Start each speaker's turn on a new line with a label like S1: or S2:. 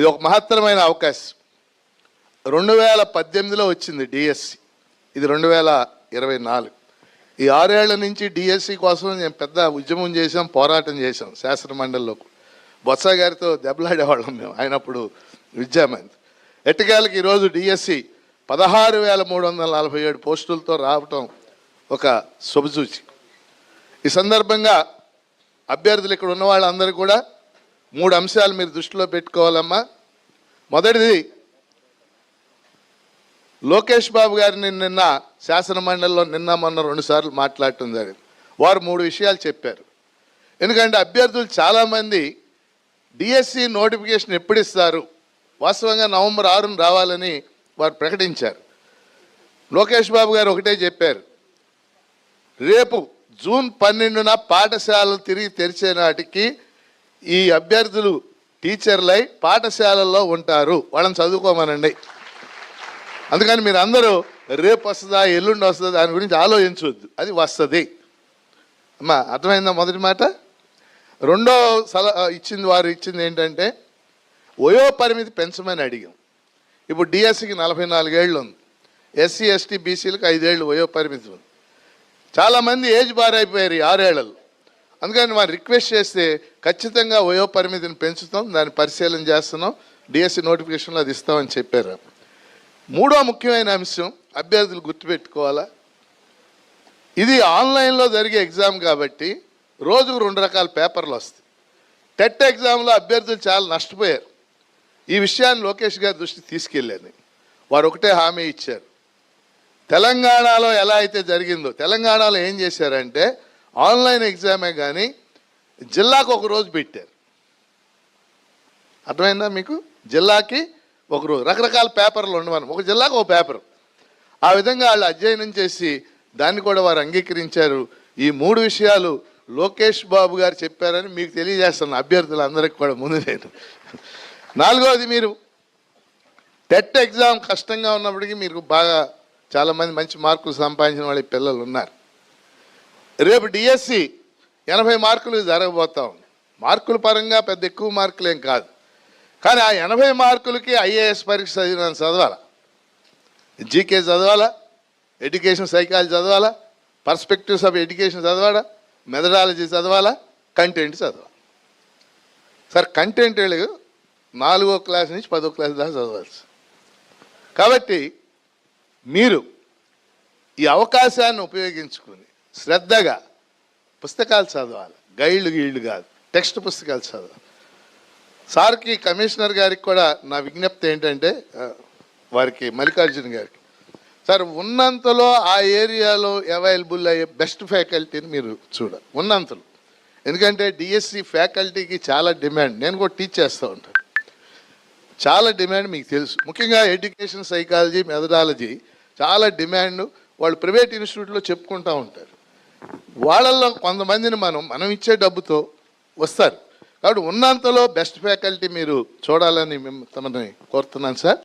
S1: ఇది ఒక మహత్తరమైన అవకాశం. రెండు వేల పద్దెనిమిదిలో వచ్చింది డిఎస్సి ఇది రెండు వేల ఇరవై నాలుగు. ఈ ఆరేళ్ళ నుంచి డిఎస్సి కోసం నేను పెద్ద ఉద్యమం చేశాం పోరాటం చేశాం శాస్త్ర మండలిలో బొత్స గారితో దెబ్బలాడేవాళ్ళం మేము ఆయనప్పుడు విద్యామంత్రి. ఎట్టకేళ్ళకి ఈరోజు డిఎస్సి పదహారు వేల మూడు వందల నలభై ఏడు పోస్టులతో రావటం ఒక శుభసూచి ఈ సందర్భంగా అభ్యర్థులు ఇక్కడ ఉన్న వాళ్ళందరూ కూడా మూడు అంశాలు మీరు దృష్టిలో పెట్టుకోవాలమ్మా. మొదటిది లోకేష్ బాబు గారిని నిన్న శాసన మండలిలో నిన్న మొన్న రెండు సార్లు మాట్లాడటం జరిగింది. వారు మూడు విషయాలు చెప్పారు. ఎందుకంటే అభ్యర్థులు చాలామంది డిఎస్సి నోటిఫికేషన్ ఎప్పుడు ఇస్తారు వాస్తవంగా నవంబర్ ఆరున రావాలని వారు ప్రకటించారు. లోకేష్ బాబు గారు ఒకటే చెప్పారు. రేపు జూన్ పన్నెండున పాఠశాలలు తిరిగి తెరిచే నాటికి ఈ అభ్యర్థులు టీచర్లై పాఠశాలల్లో ఉంటారు. వాళ్ళని చదువుకోమనండి. అందుకని మీరు అందరూ రేపు వస్తుందా ఎల్లుండి వస్తుందా దాని గురించి ఆలోచించవద్దు అది వస్తుంది. అమ్మా అర్థమైందా మొదటి మాట? రెండో సలహా ఇచ్చింది వారు ఇచ్చింది ఏంటంటే వయో పరిమితి పెంచమని అడిగాం. ఇప్పుడు డిఎస్సికి నలభై నాలుగేళ్ళు ఉంది ఎస్సీ ఎస్టీ బీసీలకు ఐదేళ్ళు వయో పరిమితి ఉంది. చాలామంది ఏజ్ బార్ అయిపోయారు ఈ ఆరేళ్ళలో. అందుకని వారు రిక్వెస్ట్ చేస్తే ఖచ్చితంగా వయో పరిమితిని పెంచుతాం దాన్ని పరిశీలన చేస్తున్నాం డిఎస్సి నోటిఫికేషన్లో అది ఇస్తామని చెప్పారు. మూడో ముఖ్యమైన అంశం అభ్యర్థులు గుర్తుపెట్టుకోవాలా? ఇది ఆన్లైన్లో జరిగే ఎగ్జామ్ కాబట్టి రోజుకు రెండు రకాల పేపర్లు వస్తాయి. టెట్ ఎగ్జామ్లో అభ్యర్థులు చాలా నష్టపోయారు. ఈ విషయాన్ని లోకేష్ గారి దృష్టికి తీసుకెళ్ళాను. వారు ఒకటే హామీ ఇచ్చారు. తెలంగాణలో ఎలా అయితే జరిగిందో తెలంగాణలో ఏం చేశారంటే ఆన్లైన్ ఎగ్జామే కానీ జిల్లాకు ఒక రోజు పెట్టారు. అర్థమైందా మీకు? జిల్లాకి ఒక రోజు. రకరకాల పేపర్లు ఉండవని. ఒక జిల్లాకు ఒక పేపర్. ఆ విధంగా వాళ్ళు అధ్యయనం చేసి దాన్ని కూడా వారు అంగీకరించారు. ఈ మూడు విషయాలు లోకేష్ బాబు గారు చెప్పారని మీకు తెలియజేస్తాను అభ్యర్థులందరికీ కూడా ముందు నేను. నాలుగవది మీరు టెట్ ఎగ్జామ్ కష్టంగా ఉన్నప్పటికీ మీరు బాగా చాలామంది మంచి మార్కులు సంపాదించిన వాళ్ళ పిల్లలు ఉన్నారు. రేపు డిఎస్సి ఎనభై మార్కులు జరగబోతా ఉంది. మార్కుల పరంగా పెద్ద ఎక్కువ మార్కులు ఏం కాదు. కానీ ఆ ఎనభై మార్కులకి ఐఏఎస్ పరీక్ష చదివిన చదవాలా? జీకే చదవాలా? ఎడ్యుకేషన్ సైకాలజీ చదవాలా? పర్స్పెక్టివ్స్ ఆఫ్ ఎడ్యుకేషన్ చదవాలా? మెథడాలజీ చదవాలా? కంటెంట్ చదవాలి? సార్ కంటెంట్ వెలుగు నాలుగో క్లాస్ నుంచి పదో క్లాస్ దాకా చదవాల్సి. కాబట్టి మీరు ఈ అవకాశాన్ని ఉపయోగించుకుని శ్రద్ధగా పుస్తకాలు చదవాలి. గైడ్లు గీళ్ళు కాదు. టెక్స్ట్ పుస్తకాలు చదవాలి. సార్కి కమిషనర్ గారికి కూడా నా విజ్ఞప్తి ఏంటంటే వారికి మల్లికార్జున గారికి సార్ ఉన్నంతలో ఆ ఏరియాలో అవైలబుల్ అయ్యే బెస్ట్ ఫ్యాకల్టీని మీరు చూడాలి. ఉన్నంతలో. ఎందుకంటే డిఎస్సి ఫ్యాకల్టీకి చాలా డిమాండ్. నేను కూడా టీచ్ చేస్తూ ఉంటాను. చాలా డిమాండ్ మీకు తెలుసు. ముఖ్యంగా ఎడ్యుకేషన్ సైకాలజీ మెథడాలజీ చాలా డిమాండ్. వాళ్ళు ప్రైవేట్ ఇన్స్టిట్యూట్లో చెప్పుకుంటూ ఉంటారు. వాళ్ళల్లో కొంతమందిని మనం మనం ఇచ్చే డబ్బుతో వస్తారు. కాబట్టి ఉన్నంతలో బెస్ట్ ఫ్యాకల్టీ మీరు చూడాలని మిమ్మల్ని తమని కోరుతున్నాను సార్.